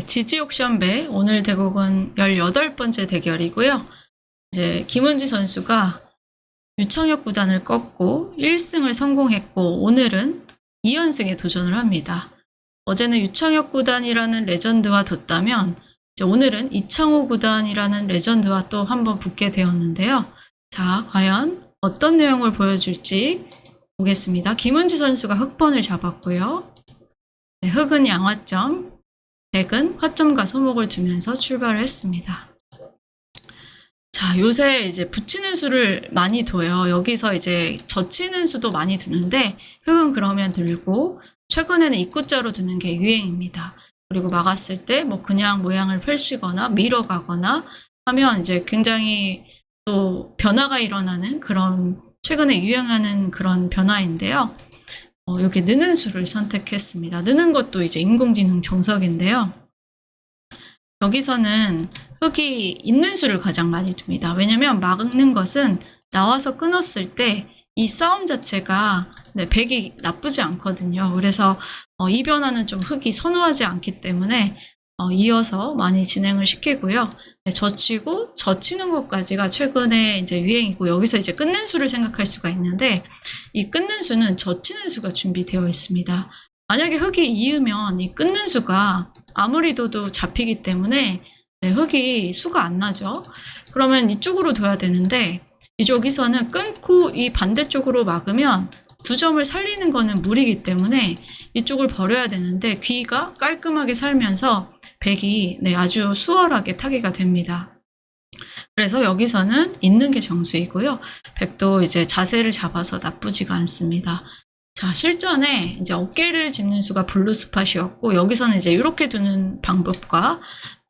네, 지지옥 시험배 오늘 대국은 18번째 대결이고요. 이제 김은지 선수가 유창혁 구단을 꺾고 1승을 성공했고 오늘은 2연승에 도전을 합니다. 어제는 유창혁 구단이라는 레전드와 뒀다면 오늘은 이창호 구단이라는 레전드와 또 한번 붙게 되었는데요. 자, 과연 어떤 내용을 보여줄지 보겠습니다. 김은지 선수가 흑번을 잡았고요. 네, 흑은 양화점, 백은 화점과 소목을 두면서 출발을 했습니다. 자, 요새 이제 붙이는 수를 많이 둬요. 여기서 이제 젖히는 수도 많이 두는데, 흑은 그러면 들고, 최근에는 입구자로 두는 게 유행입니다. 그리고 막았을 때 뭐 그냥 모양을 펼치거나 밀어 가거나 하면 이제 굉장히 또 변화가 일어나는 그런 최근에 유행하는 그런 변화인데요. 어, 여기 느는 수를 선택했습니다. 느는 것도 이제 인공지능 정석인데요. 여기서는 흙이 있는 수를 가장 많이 둡니다. 왜냐면 막는 것은 나와서 끊었을 때 이 싸움 자체가 네, 백이 나쁘지 않거든요. 그래서 어, 이 변화는 좀 흙이 선호하지 않기 때문에 어, 이어서 많이 진행을 시키고요. 네, 젖히고 젖히는 것까지가 최근에 이제 유행이고 여기서 이제 끊는 수를 생각할 수가 있는데 이 끊는 수는 젖히는 수가 준비되어 있습니다. 만약에 흙이 이으면 이 끊는 수가 아무리 둬도 잡히기 때문에 네, 흙이 수가 안 나죠. 그러면 이쪽으로 둬야 되는데 이쪽에서는 끊고 이 반대쪽으로 막으면 두 점을 살리는 거는 무리기 때문에 이쪽을 버려야 되는데 귀가 깔끔하게 살면서 백이 네, 아주 수월하게 타기가 됩니다. 그래서 여기서는 있는 게 정수이고요. 백도 이제 자세를 잡아서 나쁘지가 않습니다. 자, 실전에 이제 어깨를 짚는 수가 블루 스팟이었고, 여기서는 이제 이렇게 두는 방법과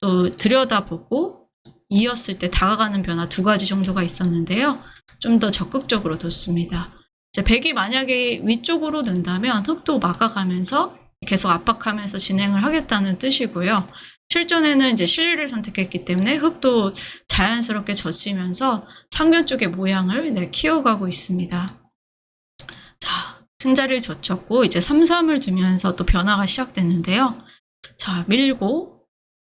또 들여다보고 이었을 때 다가가는 변화 두 가지 정도가 있었는데요. 좀 더 적극적으로 뒀습니다. 이제 백이 만약에 위쪽으로 는다면 흙도 막아가면서 계속 압박하면서 진행을 하겠다는 뜻이고요. 실전에는 이제 실리를 선택했기 때문에 흙도 자연스럽게 젖히면서 상변 쪽의 모양을 네, 키워가고 있습니다. 자, 승자를 젖혔고 이제 3, 3을 두면서 또 변화가 시작됐는데요. 자, 밀고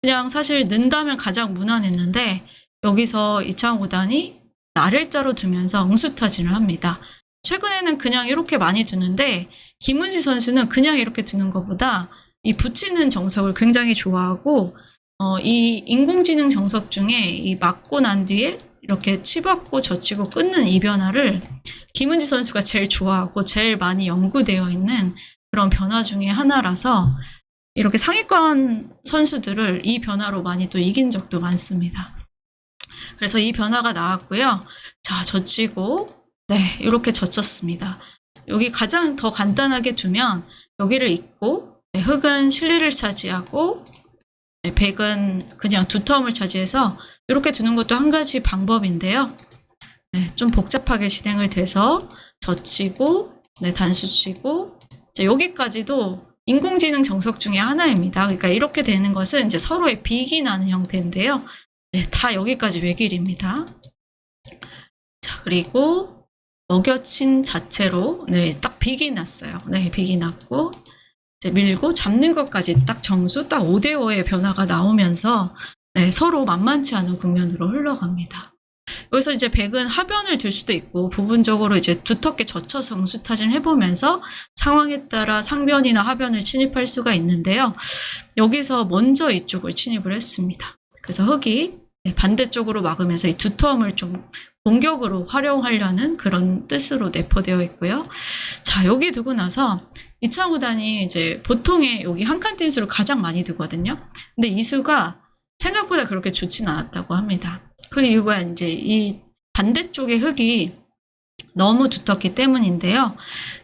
그냥 사실 는다면 가장 무난했는데 여기서 이창호 구단이 나를 자로 두면서 응수타진을 합니다. 최근에는 그냥 이렇게 많이 두는데 김은지 선수는 그냥 이렇게 두는 것보다 이 붙이는 정석을 굉장히 좋아하고 어, 이 인공지능 정석 중에 이 맞고 난 뒤에 이렇게 치받고 젖히고 끊는 이 변화를 김은지 선수가 제일 좋아하고 제일 많이 연구되어 있는 그런 변화 중에 하나라서 이렇게 상위권 선수들을 이 변화로 많이 또 이긴 적도 많습니다. 그래서 이 변화가 나왔고요. 자, 젖히고, 네, 이렇게 젖혔습니다. 여기 가장 더 간단하게 두면 여기를 잇고, 네, 흙은 실리를 차지하고, 네, 백은 그냥 두 텀을 차지해서 이렇게 두는 것도 한 가지 방법인데요. 네, 좀 복잡하게 진행을 돼서 젖히고, 네, 단수 치고, 이제 여기까지도 인공지능 정석 중에 하나입니다. 그러니까 이렇게 되는 것은 이제 서로의 빅이 나는 형태인데요. 네, 다 여기까지 외길입니다. 자, 그리고 먹여친 자체로 네, 딱 빅이 났어요. 네, 빅이 났고 이제 밀고 잡는 것까지 딱 정수 딱 5대 5의 변화가 나오면서 네, 서로 만만치 않은 국면으로 흘러갑니다. 여기서 이제 백은 하변을 들 수도 있고 부분적으로 이제 두텁게 젖혀서 응수타진 해보면서 상황에 따라 상변이나 하변을 침입할 수가 있는데요. 여기서 먼저 이쪽을 침입을 했습니다. 그래서 네, 반대쪽으로 막으면서 이 두터움을 좀 공격으로 활용하려는 그런 뜻으로 내포되어 있고요. 자, 여기 두고 나서 이창호 단이 이제 보통의 여기 한칸뛴 수를 가장 많이 두거든요. 근데 이 수가 생각보다 그렇게 좋지는 않았다고 합니다. 그 이유가 이제 이 반대쪽의 흙이 너무 두텁기 때문인데요.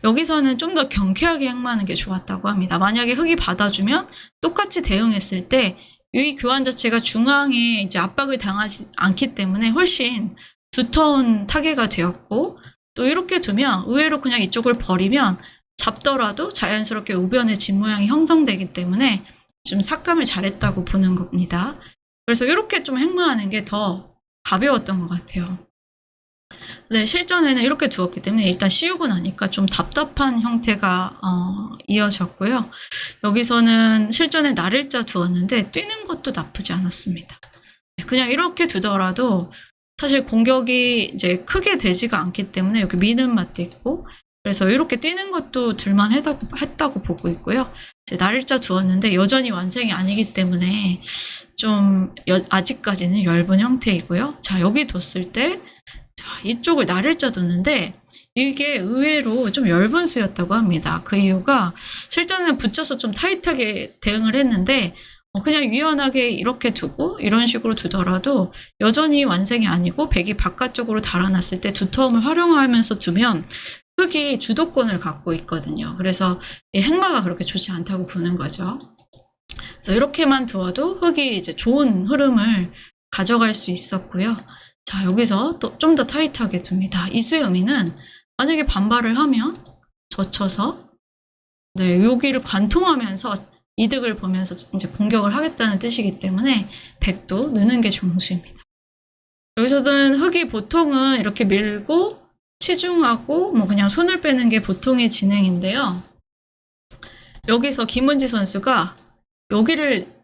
여기서는 좀 더 경쾌하게 행마하는 게 좋았다고 합니다. 만약에 흙이 받아주면 똑같이 대응했을 때 이 교환 자체가 중앙에 이제 압박을 당하지 않기 때문에 훨씬 두터운 타개가 되었고 또 이렇게 두면 의외로 그냥 이쪽을 버리면 잡더라도 자연스럽게 우변의 집 모양이 형성되기 때문에 좀 삭감을 잘했다고 보는 겁니다. 그래서 이렇게 좀 행마하는 게 더 가벼웠던 것 같아요. 네, 실전에는 이렇게 두었기 때문에 일단 씌우고 나니까 좀 답답한 형태가 어, 이어졌고요. 여기서는 실전에 날일자 두었는데 뛰는 것도 나쁘지 않았습니다. 네, 그냥 이렇게 두더라도 사실 공격이 이제 크게 되지가 않기 때문에 여기 미는 맛도 있고 그래서 이렇게 뛰는 것도 둘만 했다고, 했다고 보고 있고요. 이제 날일자 두었는데 여전히 완성이 아니기 때문에 좀 여- 아직까지는 엷은 형태이고요. 자 여기 뒀을 때 자, 이쪽을 날일자 뒀는데 이게 의외로 좀 엷은 수였다고 합니다. 그 이유가 실전에는 붙여서 좀 타이트하게 대응을 했는데 어, 그냥 유연하게 이렇게 두고 이런 식으로 두더라도 여전히 완성이 아니고 백이 바깥쪽으로 달아났을 때 두터움을 활용하면서 두면 흙이 주도권을 갖고 있거든요. 그래서 이 행마가 그렇게 좋지 않다고 보는 거죠. 그래서 이렇게만 두어도 흙이 이제 좋은 흐름을 가져갈 수 있었고요. 자, 여기서 또좀더 타이트하게 둡니다. 이수의 의미는 만약에 반발을 하면 젖혀서 네, 여기를 관통하면서 이득을 보면서 이제 공격을 하겠다는 뜻이기 때문에 백도 느는 게 종수입니다. 여기서는 흙이 보통은 이렇게 밀고 치중하고 뭐 그냥 손을 빼는 게 보통의 진행인데요. 여기서 김은지 선수가 여기를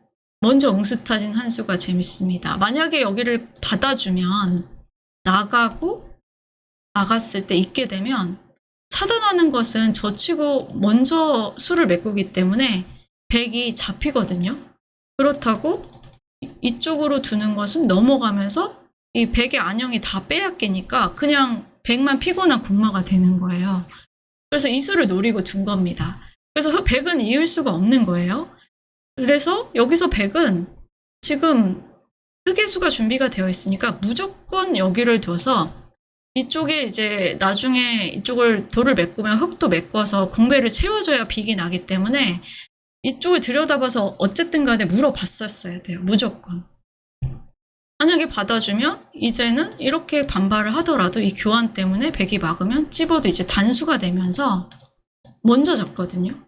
먼저 응수 타진 한 수가 재밌습니다. 만약에 여기를 받아주면 나가고 나갔을 때 있게 되면 차단하는 것은 젖히고 먼저 수를 메꾸기 때문에 백이 잡히거든요. 그렇다고 이- 이쪽으로 두는 것은 넘어가면서 이 백의 안형이 다 빼앗기니까 그냥 백만 피곤한 공마가 되는 거예요. 그래서 이 수를 노리고 둔 겁니다. 그래서 그 백은 이을 수가 없는 거예요. 그래서 여기서 백은 지금 흑의수가 준비가 되어 있으니까 무조건 여기를 둬서 이쪽에 이제 나중에 이쪽을 돌을 메꾸면 흙도 메꿔서 공배를 채워줘야 빅이 나기 때문에 이쪽을 들여다봐서 어쨌든 간에 물어봤었어야 돼요. 무조건. 만약에 받아주면 이제는 이렇게 반발을 하더라도 이 교환 때문에 백이 막으면 찝어도 이제 단수가 되면서 먼저 잡거든요.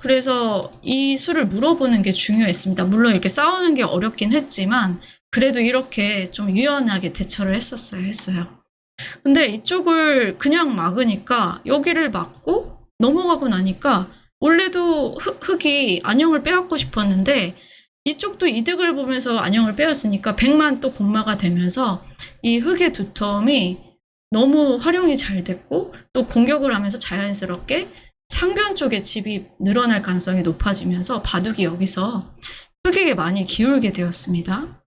그래서 이 수를 물어보는 게 중요했습니다. 물론 이렇게 싸우는 게 어렵긴 했지만 그래도 이렇게 좀 유연하게 대처를 했었어야 했어요. 근데 이쪽을 그냥 막으니까 여기를 막고 넘어가고 나니까 원래도 흙, 흙이 안형을 빼앗고 싶었는데 이쪽도 이득을 보면서 안형을 빼앗으니까 백만 또 공마가 되면서 이 흙의 두터움이 너무 활용이 잘 됐고 또 공격을 하면서 자연스럽게 상변 쪽에 집이 늘어날 가능성이 높아지면서 바둑이 여기서 흙에게 많이 기울게 되었습니다.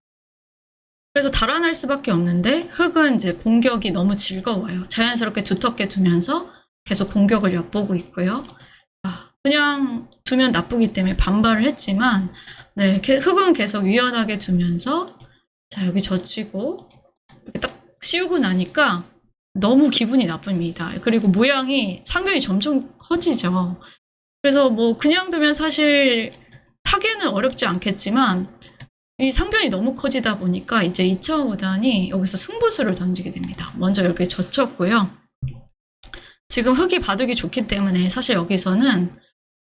그래서 달아날 수밖에 없는데 흙은 이제 공격이 너무 즐거워요. 자연스럽게 두텁게 두면서 계속 공격을 엿보고 있고요. 아, 그냥 두면 나쁘기 때문에 반발을 했지만 네, 게- 흙은 계속 유연하게 두면서 자 여기 젖히고 이렇게 딱 씌우고 나니까 너무 기분이 나쁩니다. 그리고 모양이 상변이 점점 커지죠. 그래서 뭐 그냥 두면 사실 타개는 어렵지 않겠지만 이 상변이 너무 커지다 보니까 이제 2차 구단이 여기서 승부수를 던지게 됩니다. 먼저 이렇게 젖혔고요. 지금 흙이 바둑이 좋기 때문에 사실 여기서는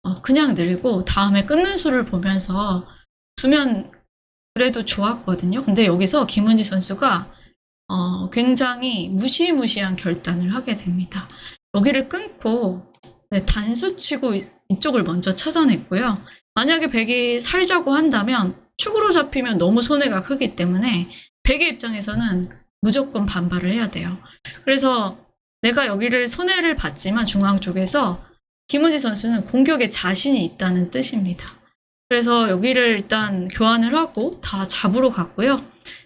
어, 그냥 늘고 다음에 끊는 수를 보면서 두면 그래도 좋았거든요. 근데 여기서 김은지 선수가 어, 굉장히 무시무시한 결단을 하게 됩니다. 여기를 끊고 네, 단수 치고 이- 이쪽을 먼저 찾아냈고요. 만약에 백이 살자고 한다면 축으로 잡히면 너무 손해가 크기 때문에 백의 입장에서는 무조건 반발을 해야 돼요. 그래서 내가 여기를 손해를 봤지만 중앙 쪽에서 김은지 선수는 공격에 자신이 있다는 뜻입니다. 그래서 여기를 일단 교환을 하고 다 잡으러 갔고요.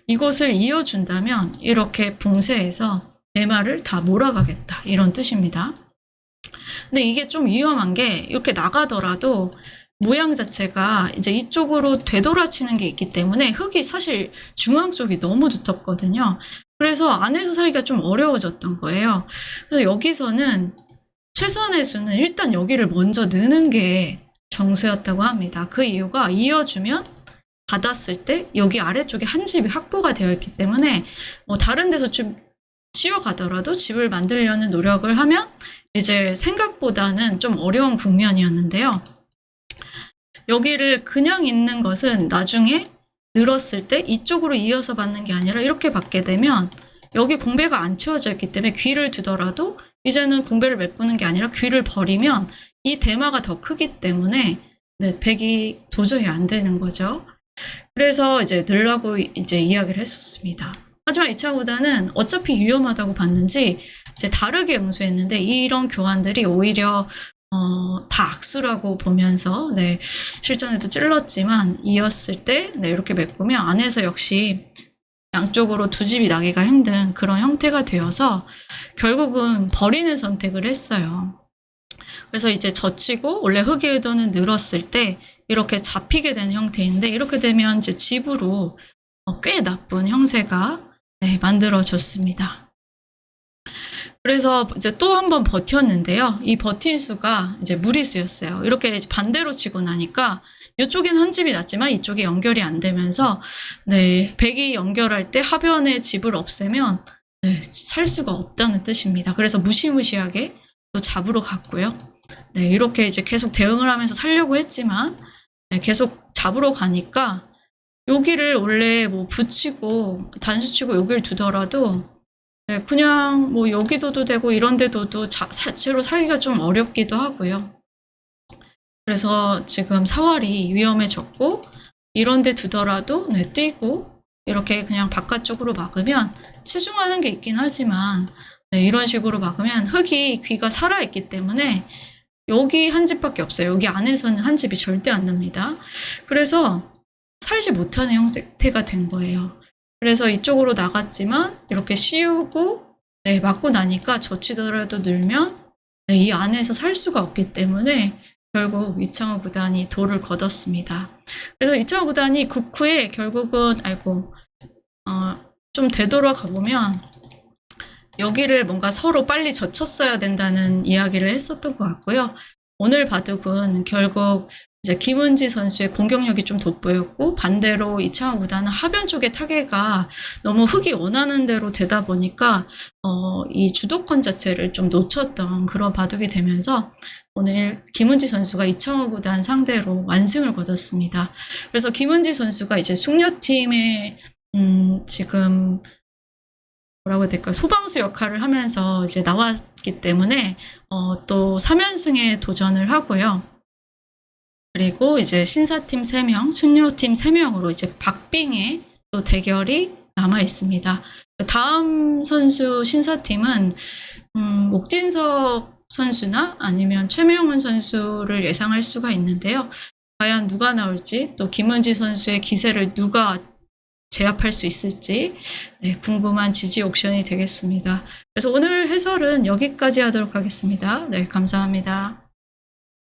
이곳을 이어준다면 이렇게 봉쇄해서 내 말을 다 몰아가겠다 이런 뜻입니다. 근데 이게 좀 위험한 게 이렇게 나가더라도 모양 자체가 이제 이쪽으로 되돌아치는 게 있기 때문에 흙이 사실 중앙 쪽이 너무 두텁거든요. 그래서 안에서 살기가 좀 어려워졌던 거예요. 그래서 여기서는 최선의 수는 일단 여기를 먼저 넣는 게 정수였다고 합니다. 그 이유가 이어주면 받았을 때 여기 아래쪽에 한 집이 확보가 되어 있기 때문에 뭐 다른 데서 좀 치워가더라도 집을 만들려는 노력을 하면 이제 생각보다는 좀 어려운 국면이었는데요. 여기를 그냥 있는 것은 나중에 늘었을 때 이쪽으로 이어서 받는 게 아니라 이렇게 받게 되면 여기 공배가 안 채워져 있기 때문에 귀를 두더라도 이제는 공배를 메꾸는 게 아니라 귀를 버리면 이 대마가 더 크기 때문에 네, 백이 도저히 안 되는 거죠. 그래서 이제 늘라고 이제 이야기를 했었습니다. 하지만 2차 구단은 어차피 위험하다고 봤는지 이제 다르게 응수했는데 이런 교환들이 오히려 어, 다 악수라고 보면서 네, 실전에도 찔렀지만 이었을 때 네, 이렇게 메꾸면 안에서 역시 양쪽으로 두 집이 나기가 힘든 그런 형태가 되어서 결국은 버리는 선택을 했어요. 그래서 이제 젖히고 원래 흑의 의도는 늘었을 때 이렇게 잡히게 되는 형태인데 이렇게 되면 이제 집으로 어, 꽤 나쁜 형세가 네, 만들어졌습니다. 그래서 이제 또 한 번 버텼는데요. 이 버틴 수가 이제 무리수였어요. 이렇게 반대로 치고 나니까 이쪽엔 한 집이 났지만 이쪽이 연결이 안 되면서 네, 백이 연결할 때 하변의 집을 없애면 네, 살 수가 없다는 뜻입니다. 그래서 무시무시하게 또 잡으러 갔고요. 네, 이렇게 이제 계속 대응을 하면서 살려고 했지만 네, 계속 잡으러 가니까 여기를 원래 뭐 붙이고 단수 치고 여기를 두더라도 네, 그냥 뭐 여기 둬도 되고 이런 데 둬도 자, 자체로 살기가 좀 어렵기도 하고요. 그래서 지금 사활이 위험해졌고 이런 데 두더라도 네, 뛰고 이렇게 그냥 바깥쪽으로 막으면 치중하는 게 있긴 하지만 네, 이런 식으로 막으면 흙이 귀가 살아있기 때문에 여기 한 집밖에 없어요. 여기 안에서는 한 집이 절대 안 납니다. 그래서 살지 못하는 형태가 된 거예요. 그래서 이쪽으로 나갔지만 이렇게 씌우고 네, 맞고 나니까 젖히더라도 늘면 네, 이 안에서 살 수가 없기 때문에 결국 이창호 구단이 돌을 걷었습니다. 그래서 이창호 구단이 국후에 결국은 아이고 어, 좀 되돌아가 보면 여기를 뭔가 서로 빨리 젖혔어야 된다는 이야기를 했었던 것 같고요. 오늘 바둑은 결국 이제 김은지 선수의 공격력이 좀 돋보였고 반대로 이창호 구단은 하변 쪽의 타겟가 너무 흙이 원하는 대로 되다 보니까 어, 이 주도권 자체를 좀 놓쳤던 그런 바둑이 되면서 오늘 김은지 선수가 이창호 구단 상대로 완승을 거뒀습니다. 그래서 김은지 선수가 이제 숙녀팀의 음, 지금 뭐라고 해야 될까 소방수 역할을 하면서 이제 나왔기 때문에 어, 또 3연승에 도전을 하고요. 그리고 이제 신사팀 3명, 숙녀팀 3명으로 이제 박빙의 또 대결이 남아 있습니다. 다음 선수 신사팀은 음, 옥진석 선수나 아니면 최명훈 선수를 예상할 수가 있는데요. 과연 누가 나올지 또 김은지 선수의 기세를 누가 제압할 수 있을지 네, 궁금한 지지 옥션이 되겠습니다. 그래서 오늘 해설은 여기까지 하도록 하겠습니다. 네, 감사합니다.